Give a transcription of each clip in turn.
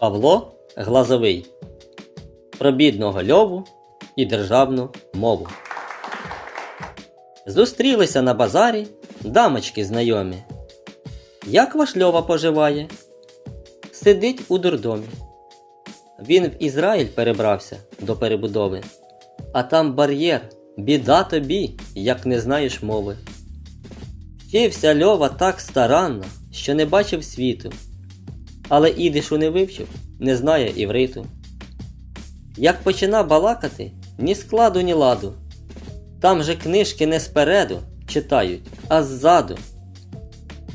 Павло Глазовий про бідного льову і державну мову. Зустрілися на базарі дамочки знайомі. Як ваш льова поживає? Сидить у дурдомі. Він в Ізраїль перебрався до перебудови, а там бар'єр, біда тобі, як не знаєш мови. Вчився льова так старанно, що не бачив світу, але ідишу не вивчив, не знає івриту. Як почина балакати, ні складу, ні ладу. Там же книжки не спереду читають, а ззаду.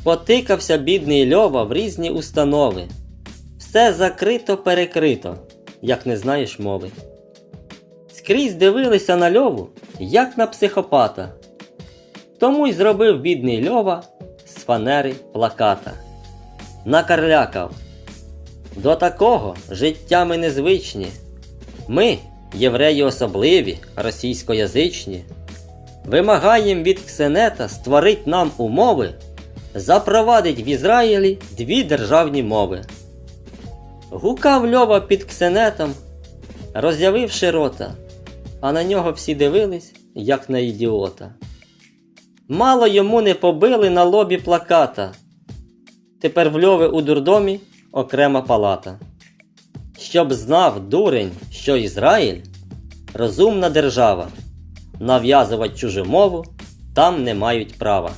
Потикався бідний Льова в різні установи. Все закрито перекрито, як не знаєш мови. Скрізь дивилися на Льову, як на психопата. Тому й зробив бідний Льова з фанери плаката. Накарлякав. До такого життя ми незвичні. Ми, євреї особливі, російськоязичні, вимагаєм від Ксенета створить нам умови, запровадить в Ізраїлі дві державні мови. Гукав Льова під Ксенетом, роззявивши рота, а на нього всі дивились, як на ідіота. Мало йому не побили на лобі плаката. Тепер в Льови у дурдомі окрема палата. Щоб знав дурень, що Ізраїль розумна держава, нав'язувати чужу мову там не мають права.